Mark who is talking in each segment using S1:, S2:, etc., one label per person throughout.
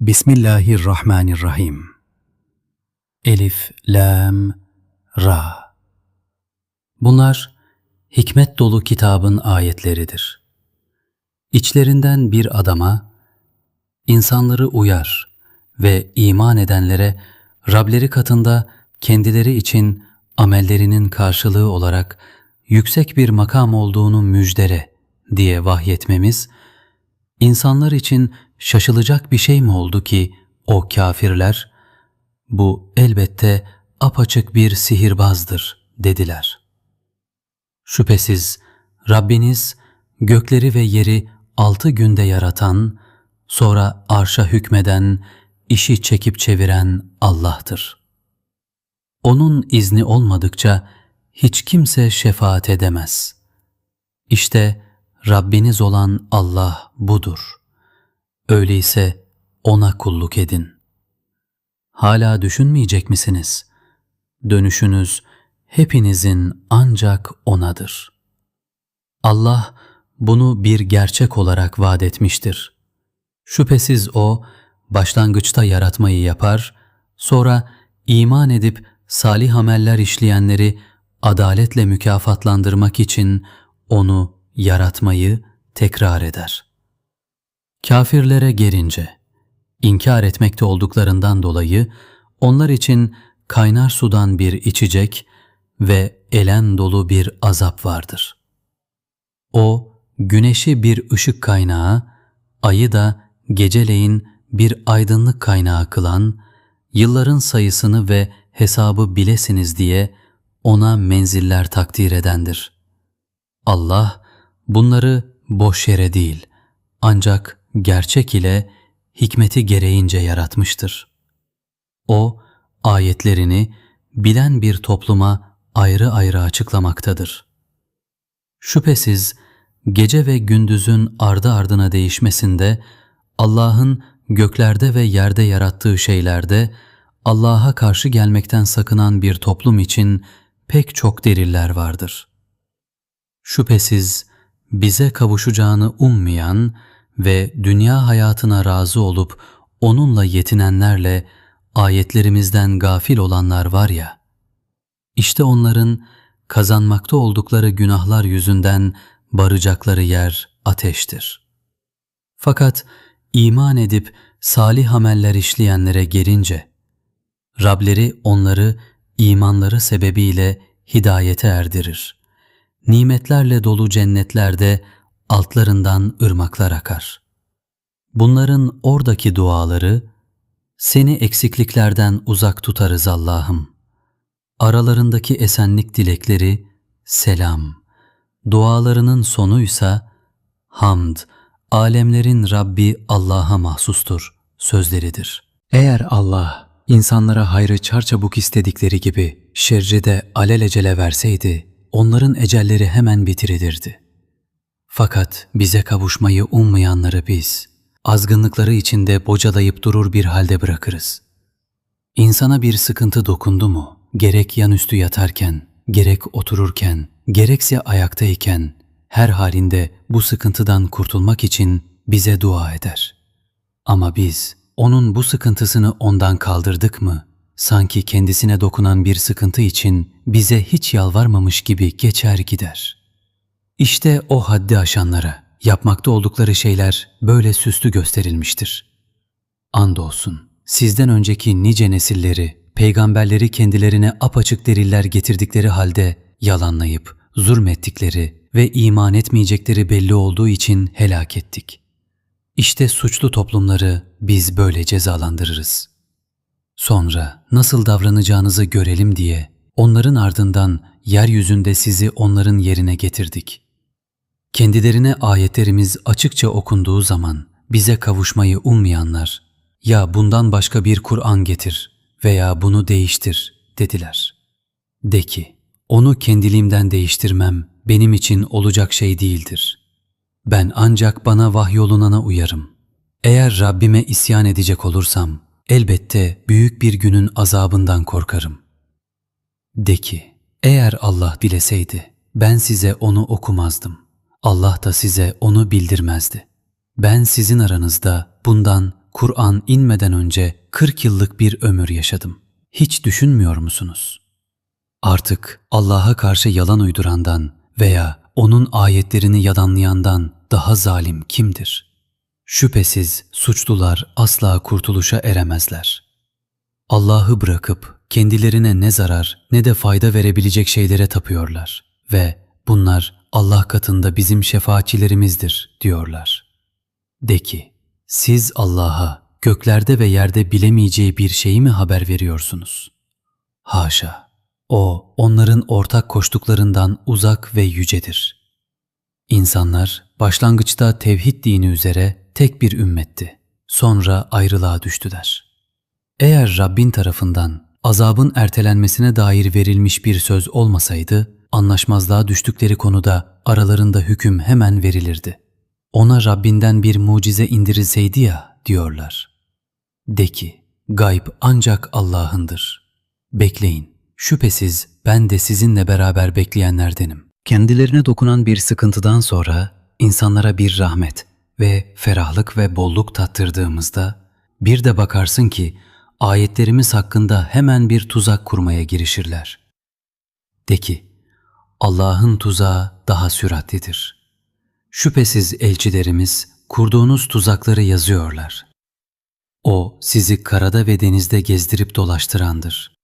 S1: Bismillahirrahmanirrahim. Elif, Lam, Ra. Bunlar hikmet dolu kitabın ayetleridir. İçlerinden bir adama, insanları uyar ve iman edenlere Rableri katında kendileri için amellerinin karşılığı olarak yüksek bir makam olduğunu müjdere diye vahyetmemiz, insanlar için şaşılacak bir şey mi oldu ki o kafirler, bu elbette apaçık bir sihirbazdır dediler. Şüphesiz Rabbiniz gökleri ve yeri altı günde yaratan, sonra arşa hükmeden, işi çekip çeviren Allah'tır. Onun izni olmadıkça hiç kimse şefaat edemez. İşte Rabbiniz olan Allah budur. Öyleyse O'na kulluk edin. Hala düşünmeyecek misiniz? Dönüşünüz hepinizin ancak O'nadır. Allah bunu bir gerçek olarak vaat etmiştir. Şüphesiz O, başlangıçta yaratmayı yapar, sonra iman edip salih ameller işleyenleri adaletle mükafatlandırmak için onu yaratmayı tekrar eder. Kafirlere gelince, inkar etmekte olduklarından dolayı onlar için kaynar sudan bir içecek ve elen dolu bir azap vardır. O, güneşi bir ışık kaynağı, ayı da geceleyin bir aydınlık kaynağı kılan, yılların sayısını ve hesabı bilesiniz diye ona menziller takdir edendir. Allah bunları boş yere değil ancak gerçek ile hikmeti gereğince yaratmıştır. O ayetlerini bilen bir topluma ayrı ayrı açıklamaktadır. Şüphesiz gece ve gündüzün ardı ardına değişmesinde Allah'ın göklerde ve yerde yarattığı şeylerde Allah'a karşı gelmekten sakınan bir toplum için pek çok deliller vardır. Şüphesiz bize kavuşacağını ummayan ve dünya hayatına razı olup onunla yetinenlerle ayetlerimizden gafil olanlar var ya, işte onların kazanmakta oldukları günahlar yüzünden baracakları yer ateştir. Fakat iman edip salih ameller işleyenlere gelince, Rableri onları imanları sebebiyle hidayete erdirir. Nimetlerle dolu cennetlerde altlarından ırmaklar akar. Bunların oradaki duaları, seni eksikliklerden uzak tutarız Allah'ım. Aralarındaki esenlik dilekleri, selam. Dualarının sonuysa, hamd, alemlerin Rabbi Allah'a mahsustur sözleridir. Eğer Allah insanlara hayrı çarçabuk istedikleri gibi şerri de alelacele verseydi, onların ecelleri hemen bitirilirdi. Fakat bize kavuşmayı ummayanları biz, azgınlıkları içinde bocalayıp durur bir halde bırakırız. İnsana bir sıkıntı dokundu mu, gerek yanüstü yatarken, gerek otururken, gerekse ayaktayken, her halinde bu sıkıntıdan kurtulmak için bize dua eder. Ama biz onun bu sıkıntısını ondan kaldırdık mı, sanki kendisine dokunan bir sıkıntı için bize hiç yalvarmamış gibi geçer gider. İşte o haddi aşanlara yapmakta oldukları şeyler böyle süslü gösterilmiştir. Andolsun sizden önceki nice nesilleri, peygamberleri kendilerine apaçık deliller getirdikleri halde yalanlayıp zulmettikleri ve iman etmeyecekleri belli olduğu için helak ettik. İşte suçlu toplumları biz böyle cezalandırırız. Sonra nasıl davranacağınızı görelim diye onların ardından yeryüzünde sizi onların yerine getirdik. Kendilerine ayetlerimiz açıkça okunduğu zaman bize kavuşmayı ummayanlar, ya bundan başka bir Kur'an getir veya bunu değiştir dediler. De ki, onu kendiliğimden değiştirmem benim için olacak şey değildir. Ben ancak bana vahyolunana uyarım. Eğer Rabbime isyan edecek olursam, elbette büyük bir günün azabından korkarım. De ki, eğer Allah dileseydi, ben size onu okumazdım. Allah da size onu bildirmezdi. Ben sizin aranızda bundan Kur'an inmeden önce 40 yıllık bir ömür yaşadım. Hiç düşünmüyor musunuz? Artık Allah'a karşı yalan uydurandan veya onun ayetlerini yalanlayandan daha zalim kimdir? Şüphesiz suçlular asla kurtuluşa eremezler. Allah'ı bırakıp kendilerine ne zarar ne de fayda verebilecek şeylere tapıyorlar ve bunlar Allah katında bizim şefaatçilerimizdir diyorlar. De ki, siz Allah'a göklerde ve yerde bilemeyeceği bir şeyi mi haber veriyorsunuz? Haşa! O, onların ortak koştuklarından uzak ve yücedir. İnsanlar başlangıçta tevhid dini üzere tek bir ümmetti. Sonra ayrılığa düştüler. Eğer Rabbin tarafından azabın ertelenmesine dair verilmiş bir söz olmasaydı, anlaşmazlığa düştükleri konuda aralarında hüküm hemen verilirdi. Ona Rabbinden bir mucize indirilseydi ya diyorlar. De ki, gayb ancak Allah'ındır. Bekleyin, şüphesiz ben de sizinle beraber bekleyenlerdenim. Kendilerine dokunan bir sıkıntıdan sonra insanlara bir rahmet ve ferahlık ve bolluk tattırdığımızda bir de bakarsın ki ayetlerimiz hakkında hemen bir tuzak kurmaya girişirler. De ki, Allah'ın tuzağı daha süratlidir. Şüphesiz elçilerimiz kurduğunuz tuzakları yazıyorlar. O sizi karada ve denizde gezdirip dolaştırandır.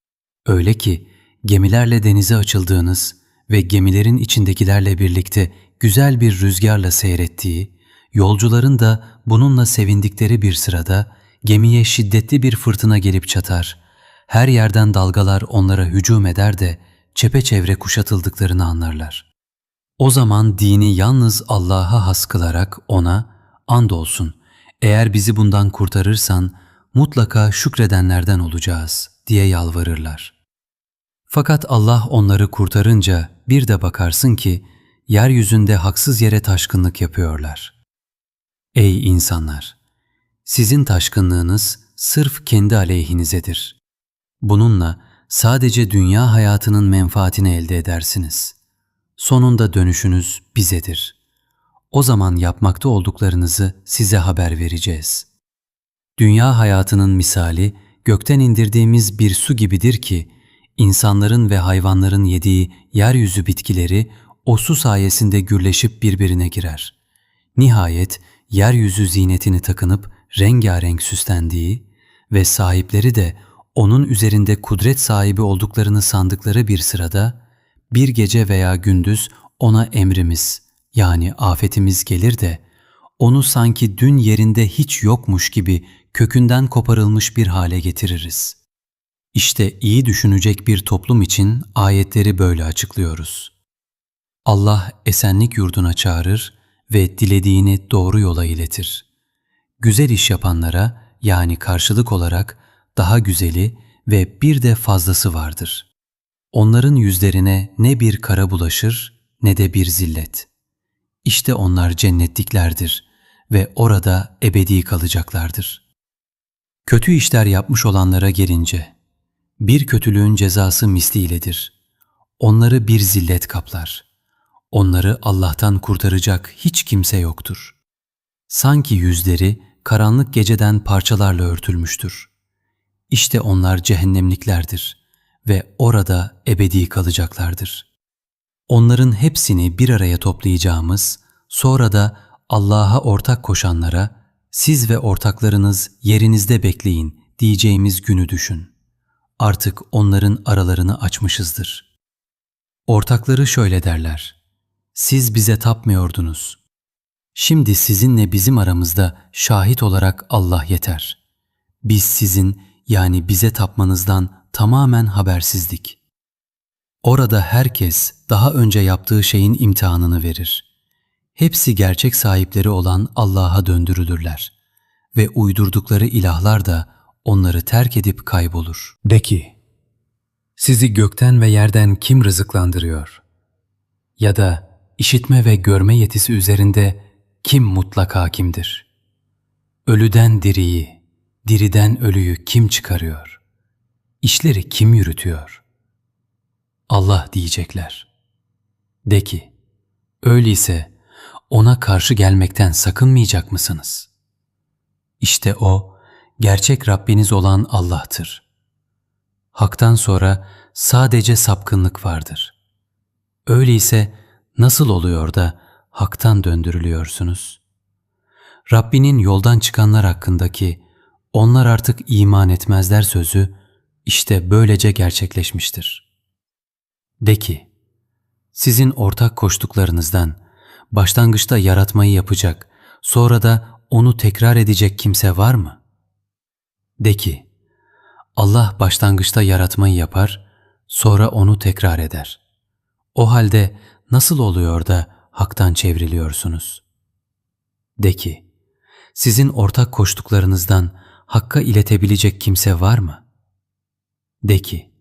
S1: Öyle ki gemilerle denize açıldığınız ve gemilerin içindekilerle birlikte güzel bir rüzgarla seyrettiği, yolcuların da bununla sevindikleri bir sırada gemiye şiddetli bir fırtına gelip çatar. Her yerden dalgalar onlara hücum eder de çepeçevre kuşatıldıklarını anlarlar. O zaman dini yalnız Allah'a has kılarak ona andolsun eğer bizi bundan kurtarırsan mutlaka şükredenlerden olacağız diye yalvarırlar. Fakat Allah onları kurtarınca bir de bakarsın ki yeryüzünde haksız yere taşkınlık yapıyorlar. Ey insanlar! Sizin taşkınlığınız sırf kendi aleyhinizedir. Bununla sadece dünya hayatının menfaatini elde edersiniz. Sonunda dönüşünüz bizedir. O zaman yapmakta olduklarınızı size haber vereceğiz. Dünya hayatının misali gökten indirdiğimiz bir su gibidir ki, insanların ve hayvanların yediği yeryüzü bitkileri o su sayesinde gürleşip birbirine girer. Nihayet yeryüzü zinetini takınıp rengarenk süslendiği ve sahipleri de onun üzerinde kudret sahibi olduklarını sandıkları bir sırada bir gece veya gündüz ona emrimiz yani afetimiz gelir de onu sanki dün yerinde hiç yokmuş gibi kökünden koparılmış bir hale getiririz. İşte iyi düşünecek bir toplum için ayetleri böyle açıklıyoruz. Allah esenlik yurduna çağırır ve dilediğini doğru yola iletir. Güzel iş yapanlara yani karşılık olarak daha güzeli ve bir de fazlası vardır. Onların yüzlerine ne bir kara bulaşır ne de bir zillet. İşte onlar cennetliklerdir ve orada ebedi kalacaklardır. Kötü işler yapmış olanlara gelince, bir kötülüğün cezası misliyledir. Onları bir zillet kaplar. Onları Allah'tan kurtaracak hiç kimse yoktur. Sanki yüzleri karanlık geceden parçalarla örtülmüştür. İşte onlar cehennemliklerdir ve orada ebedi kalacaklardır. Onların hepsini bir araya toplayacağımız, sonra da Allah'a ortak koşanlara, siz ve ortaklarınız yerinizde bekleyin diyeceğimiz günü düşün. Artık onların aralarını açmışızdır. Ortakları şöyle derler, siz bize tapmıyordunuz. Şimdi sizinle bizim aramızda şahit olarak Allah yeter. Biz sizin yani bize tapmanızdan tamamen habersizdik. Orada herkes daha önce yaptığı şeyin imtihanını verir. Hepsi gerçek sahipleri olan Allah'a döndürülürler ve uydurdukları ilahlar da onları terk edip kaybolur. De ki, sizi gökten ve yerden kim rızıklandırıyor? Ya da işitme ve görme yetisi üzerinde kim mutlak hakimdir? Ölüden diriyi, diriden ölüyü kim çıkarıyor? İşleri kim yürütüyor? Allah diyecekler. De ki, öyleyse ona karşı gelmekten sakınmayacak mısınız? İşte o, gerçek Rabbiniz olan Allah'tır. Hak'tan sonra sadece sapkınlık vardır. Öyleyse nasıl oluyor da haktan döndürülüyorsunuz? Rabbinin yoldan çıkanlar hakkındaki onlar artık iman etmezler sözü işte böylece gerçekleşmiştir. De ki, sizin ortak koştuklarınızdan başlangıçta yaratmayı yapacak, sonra da onu tekrar edecek kimse var mı? De ki, Allah başlangıçta yaratmayı yapar, sonra onu tekrar eder. O halde nasıl oluyor da haktan çevriliyorsunuz? De ki, sizin ortak koştuklarınızdan Hakk'a iletebilecek kimse var mı? De ki,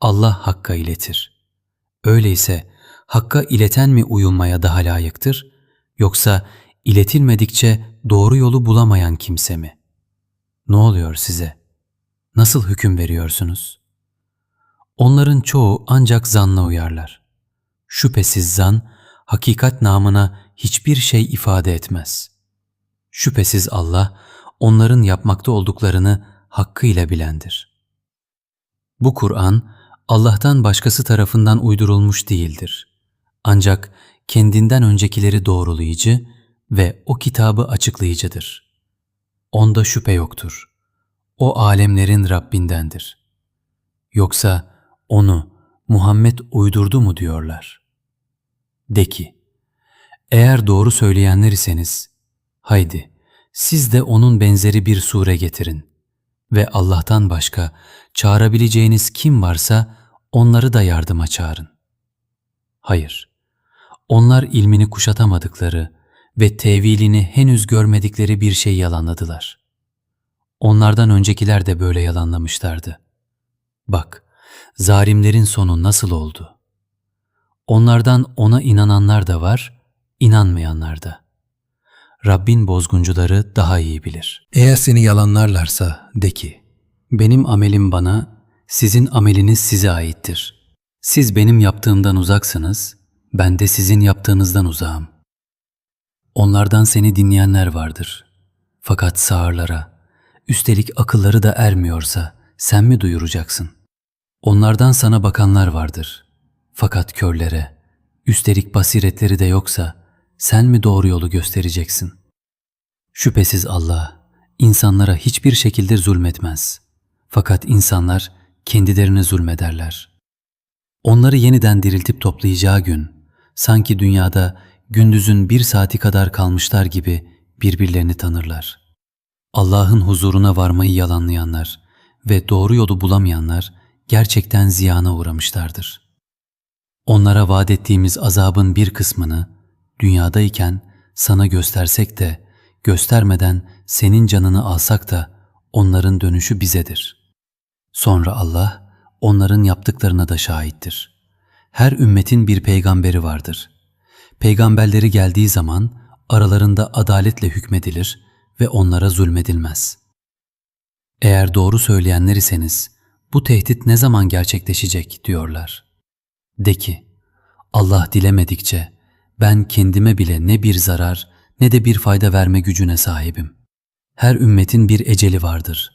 S1: Allah Hakk'a iletir. Öyleyse Hakk'a ileten mi uyulmaya daha layıktır, yoksa iletilmedikçe doğru yolu bulamayan kimse mi? Ne oluyor size? Nasıl hüküm veriyorsunuz? Onların çoğu ancak zanla uyarlar. Şüphesiz zan, hakikat namına hiçbir şey ifade etmez. Şüphesiz Allah, onların yapmakta olduklarını hakkıyla bilendir. Bu Kur'an, Allah'tan başkası tarafından uydurulmuş değildir. Ancak kendinden öncekileri doğrulayıcı ve o kitabı açıklayıcıdır. Onda şüphe yoktur. O alemlerin Rabbindendir. Yoksa onu Muhammed uydurdu mu diyorlar. De ki, eğer doğru söyleyenler iseniz, haydi siz de onun benzeri bir sure getirin ve Allah'tan başka çağırabileceğiniz kim varsa onları da yardıma çağırın. Hayır, onlar ilmini kuşatamadıkları ve tevilini henüz görmedikleri bir şey yalanladılar. Onlardan öncekiler de böyle yalanlamışlardı. Bak, zalimlerin sonu nasıl oldu? Onlardan ona inananlar da var, inanmayanlar da. Rabbin bozguncuları daha iyi bilir. Eğer seni yalanlarlarsa de ki, benim amelim bana, sizin ameliniz size aittir. Siz benim yaptığımdan uzaksınız, ben de sizin yaptığınızdan uzağım. Onlardan seni dinleyenler vardır. Fakat sağırlara, üstelik akılları da ermiyorsa sen mi duyuracaksın? Onlardan sana bakanlar vardır. Fakat körlere, üstelik basiretleri de yoksa sen mi doğru yolu göstereceksin? Şüphesiz Allah insanlara hiçbir şekilde zulmetmez. Fakat insanlar kendilerine zulmederler. Onları yeniden diriltip toplayacağı gün, sanki dünyada gündüzün bir saati kadar kalmışlar gibi birbirlerini tanırlar. Allah'ın huzuruna varmayı yalanlayanlar ve doğru yolu bulamayanlar gerçekten ziyana uğramışlardır. Onlara vaat ettiğimiz azabın bir kısmını dünyadayken sana göstersek de göstermeden senin canını alsak da onların dönüşü bizedir. Sonra Allah onların yaptıklarına da şahittir. Her ümmetin bir peygamberi vardır. Peygamberleri geldiği zaman aralarında adaletle hükmedilir ve onlara zulmedilmez. Eğer doğru söyleyenler iseniz bu tehdit ne zaman gerçekleşecek diyorlar. De ki Allah dilemedikçe ben kendime bile ne bir zarar ne de bir fayda verme gücüne sahibim. Her ümmetin bir eceli vardır.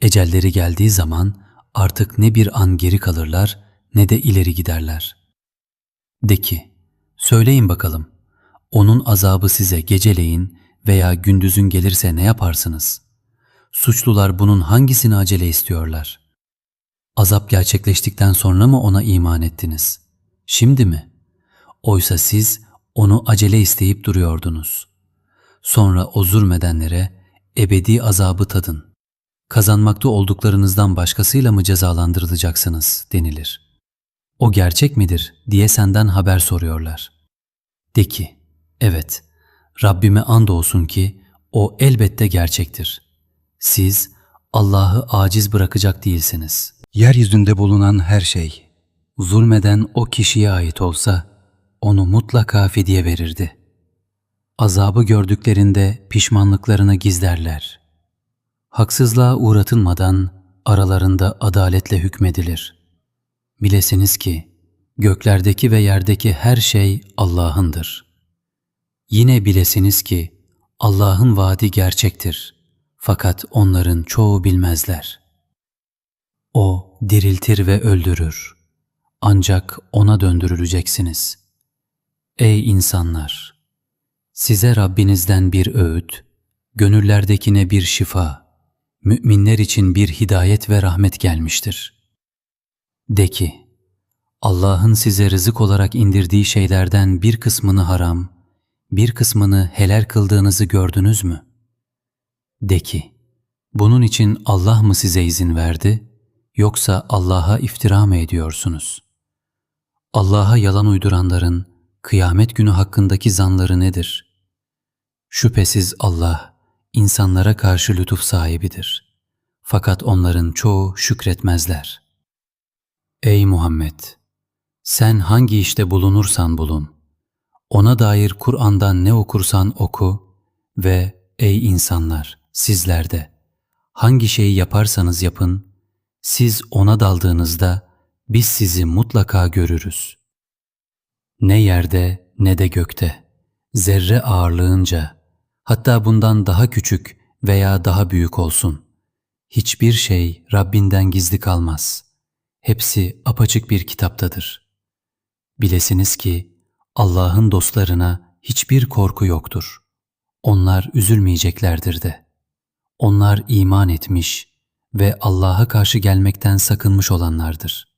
S1: Ecelleri geldiği zaman artık ne bir an geri kalırlar ne de ileri giderler. De ki, söyleyin bakalım, onun azabı size geceleyin veya gündüzün gelirse ne yaparsınız? Suçlular bunun hangisini acele istiyorlar? Azap gerçekleştikten sonra mı ona iman ettiniz? Şimdi mi? Oysa siz onu acele isteyip duruyordunuz. Sonra o zulmedenlere ebedi azabı tadın. Kazanmakta olduklarınızdan başkasıyla mı cezalandırılacaksınız denilir. O gerçek midir diye senden haber soruyorlar. De ki, evet, Rabbime andolsun ki o elbette gerçektir. Siz Allah'ı aciz bırakacak değilsiniz. Yeryüzünde bulunan her şey, zulmeden o kişiye ait olsa, onu mutlaka fidye verirdi. Azabı gördüklerinde pişmanlıklarını gizlerler. Haksızlığa uğratılmadan aralarında adaletle hükmedilir. Bilesiniz ki göklerdeki ve yerdeki her şey Allah'ındır. Yine bilesiniz ki Allah'ın vaadi gerçektir. Fakat onların çoğu bilmezler. O diriltir ve öldürür. Ancak ona döndürüleceksiniz. Ey insanlar! Size Rabbinizden bir öğüt, gönüllerdekine bir şifa, müminler için bir hidayet ve rahmet gelmiştir. De ki, Allah'ın size rızık olarak indirdiği şeylerden bir kısmını haram, bir kısmını helal kıldığınızı gördünüz mü? De ki, bunun için Allah mı size izin verdi, yoksa Allah'a iftira mı ediyorsunuz? Allah'a yalan uyduranların kıyamet günü hakkındaki zanları nedir? Şüphesiz Allah insanlara karşı lütuf sahibidir. Fakat onların çoğu şükretmezler. Ey Muhammed! Sen hangi işte bulunursan bulun, ona dair Kur'an'dan ne okursan oku ve ey insanlar sizler de hangi şeyi yaparsanız yapın, siz ona daldığınızda biz sizi mutlaka görürüz. Ne yerde ne de gökte, zerre ağırlığınca, hatta bundan daha küçük veya daha büyük olsun. Hiçbir şey Rabbinden gizli kalmaz. Hepsi apaçık bir kitaptadır. Bilesiniz ki Allah'ın dostlarına hiçbir korku yoktur. Onlar üzülmeyeceklerdir de. Onlar iman etmiş ve Allah'a karşı gelmekten sakınmış olanlardır.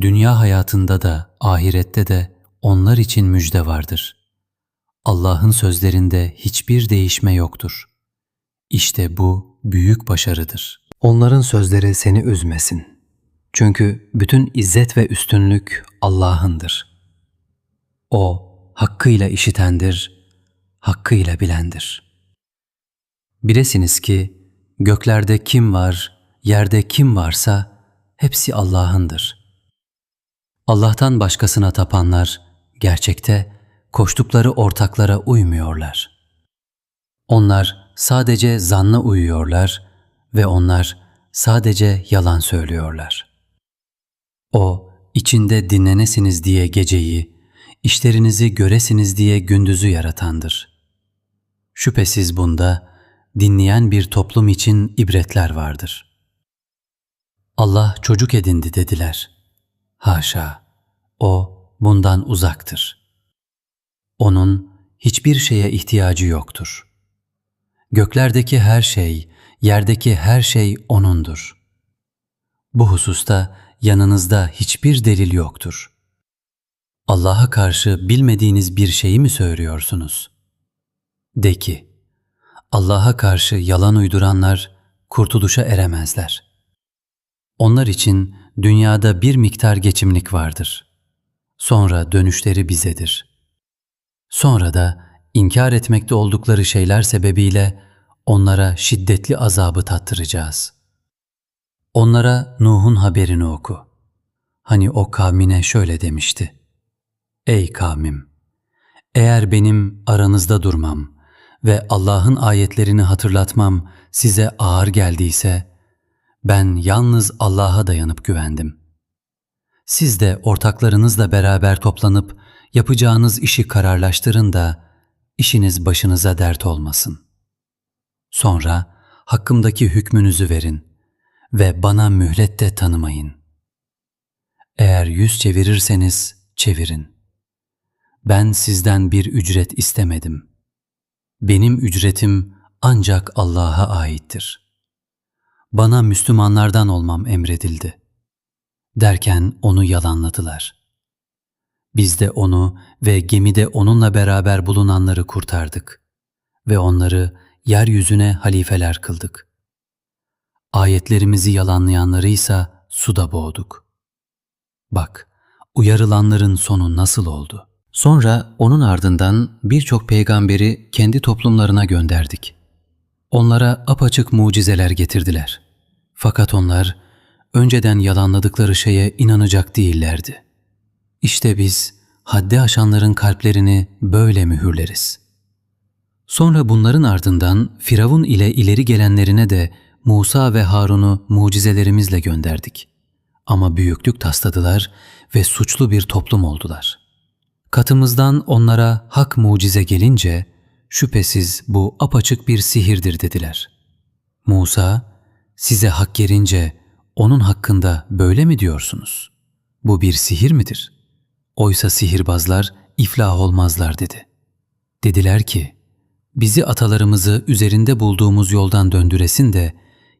S1: Dünya hayatında da ahirette de onlar için müjde vardır. Allah'ın sözlerinde hiçbir değişme yoktur. İşte bu büyük başarıdır.
S2: Onların sözleri seni üzmesin. Çünkü bütün izzet ve üstünlük Allah'ındır. O hakkıyla işitendir, hakkıyla bilendir. Bilesiniz ki göklerde kim var, yerde kim varsa hepsi Allah'ındır. Allah'tan başkasına tapanlar gerçekte koştukları ortaklara uymuyorlar. Onlar sadece zanna uyuyorlar ve onlar sadece yalan söylüyorlar. O, içinde dinlenesiniz diye geceyi, işlerinizi göresiniz diye gündüzü yaratandır. Şüphesiz bunda dinleyen bir toplum için ibretler vardır. Allah çocuk edindi dediler. Haşa, o bundan uzaktır. Onun hiçbir şeye ihtiyacı yoktur. Göklerdeki her şey, yerdeki her şey O'nundur. Bu hususta yanınızda hiçbir delil yoktur. Allah'a karşı bilmediğiniz bir şeyi mi söylüyorsunuz? De ki, Allah'a karşı yalan uyduranlar kurtuluşa eremezler. Onlar için dünyada bir miktar geçimlik vardır. Sonra dönüşleri bizedir. Sonra da inkar etmekte oldukları şeyler sebebiyle onlara şiddetli azabı tattıracağız. Onlara Nuh'un haberini oku. Hani o kavmine şöyle demişti. Ey kavmim! Eğer benim aranızda durmam ve Allah'ın ayetlerini hatırlatmam size ağır geldiyse, ben yalnız Allah'a dayanıp güvendim. Siz de ortaklarınızla beraber toplanıp yapacağınız işi kararlaştırın da işiniz başınıza dert olmasın. Sonra hakkımdaki hükmünüzü verin ve bana mühlet de tanımayın. Eğer yüz çevirirseniz çevirin. Ben sizden bir ücret istemedim. Benim ücretim ancak Allah'a aittir. Bana Müslümanlardan olmam emredildi. Derken onu yalanladılar. Biz de onu ve gemide onunla beraber bulunanları kurtardık ve onları yeryüzüne halifeler kıldık. Ayetlerimizi yalanlayanları ise suda boğduk. Bak, uyarılanların sonu nasıl oldu? Sonra onun ardından birçok peygamberi kendi toplumlarına gönderdik. Onlara apaçık mucizeler getirdiler. Fakat onlar önceden yalanladıkları şeye inanacak değillerdi. İşte biz haddi aşanların kalplerini böyle mühürleriz. Sonra bunların ardından Firavun ile ileri gelenlerine de Musa ve Harun'u mucizelerimizle gönderdik. Ama büyüklük tasladılar ve suçlu bir toplum oldular. Katımızdan onlara hak mucize gelince şüphesiz bu apaçık bir sihirdir dediler.
S1: Musa, size hak gelince onun hakkında böyle mi diyorsunuz? Bu bir sihir midir? Oysa sihirbazlar iflah olmazlar dedi. Dediler ki, bizi atalarımızı üzerinde bulduğumuz yoldan döndüresin de,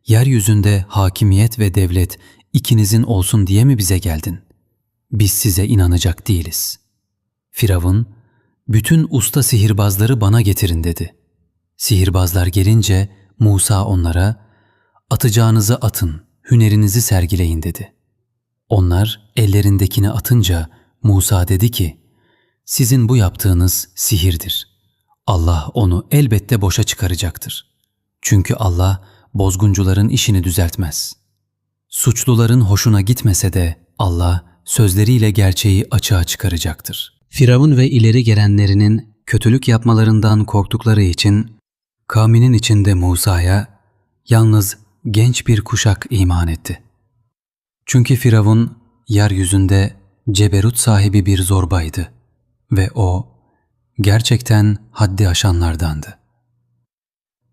S1: yeryüzünde hakimiyet ve devlet ikinizin olsun diye mi bize geldin? Biz size inanacak değiliz. Firavun, bütün usta sihirbazları bana getirin dedi. Sihirbazlar gelince Musa onlara, atacağınızı atın, hünerinizi sergileyin dedi. Onlar ellerindekini atınca Musa dedi ki, sizin bu yaptığınız sihirdir. Allah onu elbette boşa çıkaracaktır. Çünkü Allah bozguncuların işini düzeltmez. Suçluların hoşuna gitmese de Allah sözleriyle gerçeği açığa çıkaracaktır. Firavun ve ileri gelenlerinin kötülük yapmalarından korktukları için kavminin içinde Musa'ya yalnız genç bir kuşak iman etti. Çünkü Firavun yeryüzünde ceberut sahibi bir zorbaydı ve o gerçekten haddi aşanlardandı.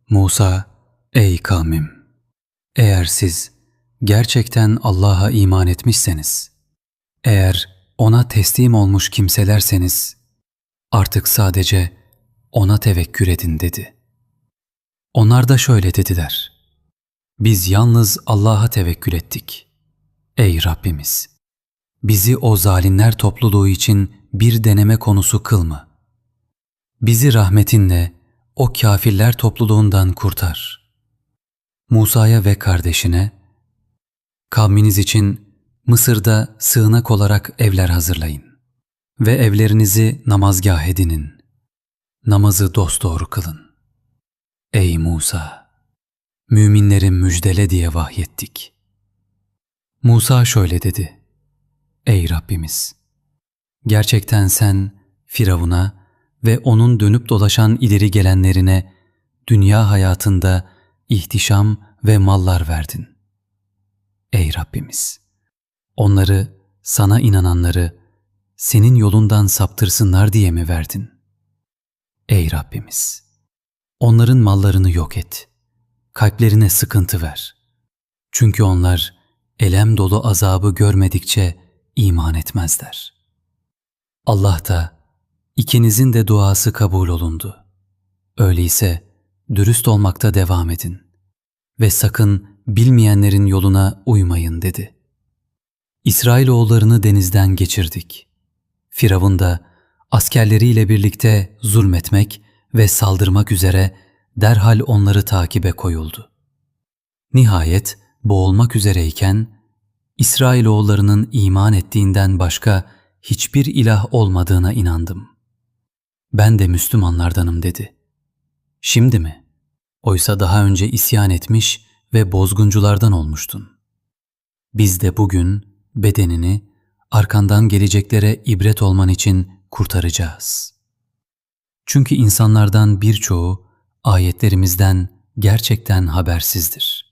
S1: Musa, ey kavmim! Eğer siz gerçekten Allah'a iman etmişseniz, eğer ona teslim olmuş kimselerseniz, artık sadece ona tevekkül edin dedi. Onlar da şöyle dediler. Biz yalnız Allah'a tevekkül ettik. Ey Rabbimiz! Bizi o zalimler topluluğu için bir deneme konusu kılma. Bizi rahmetinle o kafirler topluluğundan kurtar. Musa'ya ve kardeşine, kavminiz için Mısır'da sığınak olarak evler hazırlayın ve evlerinizi namazgah edinin. Namazı dosdoğru kılın. Ey Musa! Müminleri müjdele diye vahyettik. Musa şöyle dedi. Ey Rabbimiz! Gerçekten sen Firavun'a ve onun dönüp dolaşan ileri gelenlerine dünya hayatında ihtişam ve mallar verdin. Ey Rabbimiz! Onları, sana inananları, senin yolundan saptırsınlar diye mi verdin? Ey Rabbimiz! Onların mallarını yok et. Kalplerine sıkıntı ver. Çünkü onlar elem dolu azabı görmedikçe iman etmezler. Allah da ikinizin de duası kabul olundu. Öyleyse dürüst olmakta devam edin ve sakın bilmeyenlerin yoluna uymayın dedi. İsrailoğullarını denizden geçirdik. Firavun da askerleriyle birlikte zulmetmek ve saldırmak üzere derhal onları takibe koyuldu. Nihayet boğulmak üzereyken İsrailoğullarının iman ettiğinden başka hiçbir ilah olmadığına inandım. Ben de Müslümanlardanım dedi. Şimdi mi? Oysa daha önce isyan etmiş ve bozgunculardan olmuştun. Biz de bugün bedenini arkandan geleceklere ibret olman için kurtaracağız. Çünkü insanlardan birçoğu ayetlerimizden gerçekten habersizdir.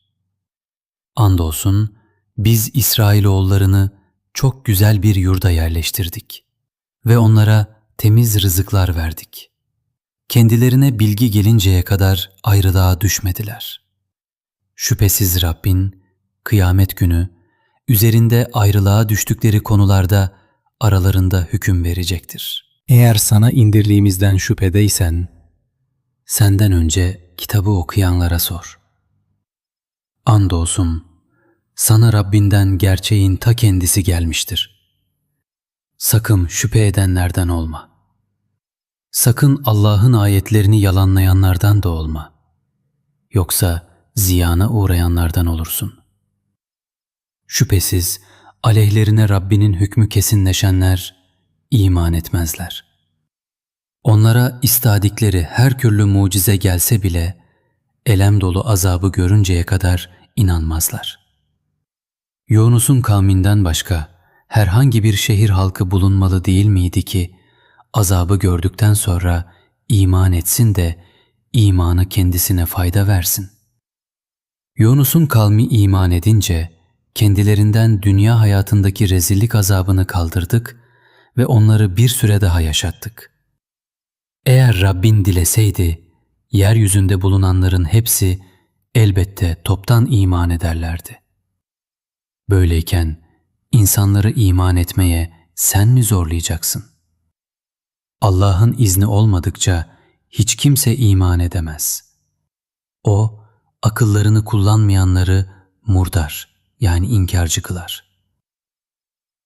S1: Andolsun biz İsrailoğullarını çok güzel bir yurda yerleştirdik ve onlara temiz rızıklar verdik. Kendilerine bilgi gelinceye kadar ayrılığa düşmediler. Şüphesiz Rabbin kıyamet günü üzerinde ayrılığa düştükleri konularda aralarında hüküm verecektir. Eğer sana indirdiğimizden şüphedeysen, senden önce kitabı okuyanlara sor. Andolsun, sana Rabbinden gerçeğin ta kendisi gelmiştir. Sakın şüphe edenlerden olma. Sakın Allah'ın ayetlerini yalanlayanlardan da olma. Yoksa ziyana uğrayanlardan olursun. Şüphesiz aleyhlerine Rabbinin hükmü kesinleşenler iman etmezler. Onlara istadikleri her türlü mucize gelse bile elem dolu azabı görünceye kadar inanmazlar. Yunus'un kavminden başka herhangi bir şehir halkı bulunmalı değil miydi ki azabı gördükten sonra iman etsin de imanı kendisine fayda versin. Yunus'un kavmi iman edince kendilerinden dünya hayatındaki rezillik azabını kaldırdık ve onları bir süre daha yaşattık. Eğer Rabbin dileseydi, yeryüzünde bulunanların hepsi elbette toptan iman ederlerdi. Böyleyken insanları iman etmeye sen mi zorlayacaksın? Allah'ın izni olmadıkça hiç kimse iman edemez. O, akıllarını kullanmayanları murdar yani inkarcı kılar.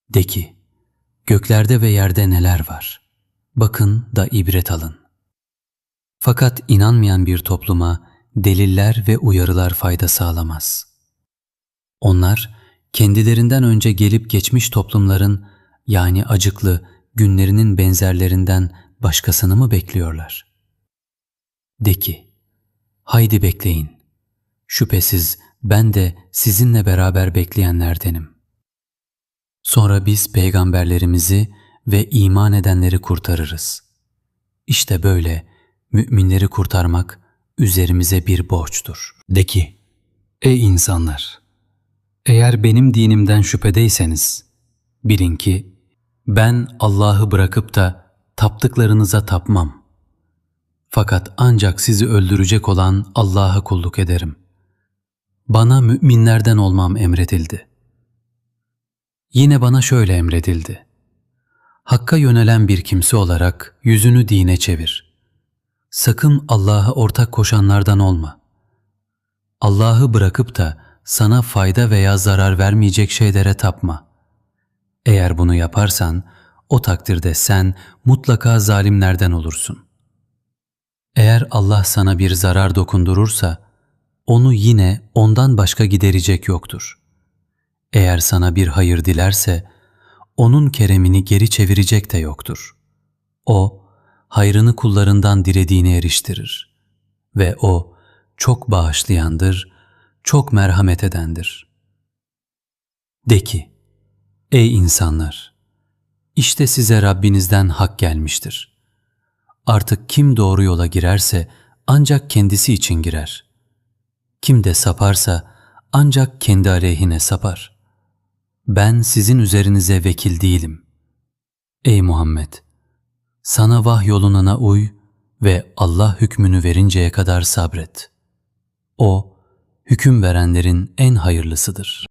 S1: De ki, göklerde ve yerde neler var? Bakın da ibret alın. Fakat inanmayan bir topluma deliller ve uyarılar fayda sağlamaz. Onlar kendilerinden önce gelip geçmiş toplumların yani acıklı günlerinin benzerlerinden başkasını mı bekliyorlar? De ki, haydi bekleyin. Şüphesiz ben de sizinle beraber bekleyenlerdenim. Sonra biz peygamberlerimizi ve iman edenleri kurtarırız. İşte böyle müminleri kurtarmak üzerimize bir borçtur. De ki, ey insanlar! Eğer benim dinimden şüphedeyseniz, bilin ki ben Allah'ı bırakıp da taptıklarınıza tapmam. Fakat ancak sizi öldürecek olan Allah'a kulluk ederim. Bana müminlerden olmam emredildi. Yine bana şöyle emredildi. Hakka yönelen bir kimse olarak yüzünü dine çevir. Sakın Allah'a ortak koşanlardan olma. Allah'ı bırakıp da sana fayda veya zarar vermeyecek şeylere tapma. Eğer bunu yaparsan o takdirde sen mutlaka zalimlerden olursun. Eğer Allah sana bir zarar dokundurursa onu yine ondan başka giderecek yoktur. Eğer sana bir hayır dilerse onun keremini geri çevirecek de yoktur. O hayrını kullarından dilediğine eriştirir ve o çok bağışlayandır, çok merhamet edendir. De ki, ey insanlar! İşte size Rabbinizden hak gelmiştir. Artık kim doğru yola girerse ancak kendisi için girer. Kim de saparsa ancak kendi aleyhine sapar. Ben sizin üzerinize vekil değilim. Ey Muhammed! Sana vahyolunana uy ve Allah hükmünü verinceye kadar sabret. O, hüküm verenlerin en hayırlısıdır.